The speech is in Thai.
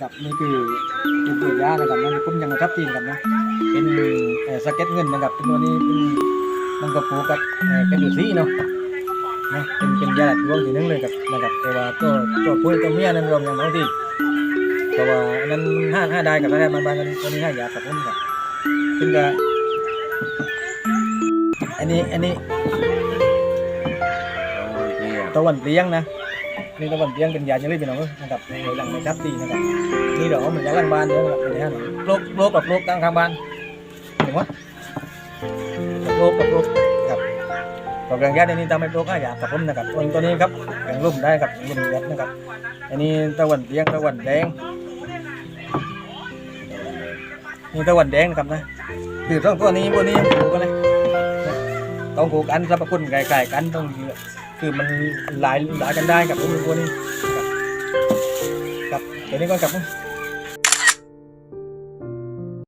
กับนี่คือเป็นตัวยานะครับนั่นผมยังไม่ทับทีนะครับนะเป็นเอ่อสเก็ตเงินนะครับเป็นตัวนี้เป็นมันก็ปลูกกับเอ่อเป็นอยู่สีเนาะนะเป็นเป็นยาหลักรวงทีนึงเลยกับนะครับแต่ว่าตัวตัวปุ้ยตัวเมียนั้นรวมอย่างน้อยที่เพราะว่าอันนั้นห้าห้าได้กับห้าได้มันบางกันตัวนี้ห้ายากับผมครับซึ่งก็อันนี้อันนี้โอ้ยเรียตะวันเลี้ยงนะ นี่ตะวันเลี้ยงเป็นยาอย่างนี้เป็นน้องนะครับในหลังในทับตีนะครับนี่เดี๋ยวเหมือนยาหลังบ้านเดี๋ยวนะครับเป็นยังโรคโรคกับโรคตั้งข้างบ้านเห็นไหมโรคกับโรคครับตัวแกงยาในนี้ทำให้โรคห้ายากกับผมนะครับตัวตัวนี้ครับแกงลุ่มได้ครับลุ่มยัดนะครับอันนี้ตะวันเลี้ยงตะวันแดงนี่ตะวันแดงนะครับนะคือสองตัวนี้พวนี้ปลูกกันเลยต้องปลูกกันสรรพคุณไก่ๆกันต้องเยอะ คือมันหลายหลายกันได้กับพวกนี้พวกนี้กับครับเดี๋ยวนี้ก็กับ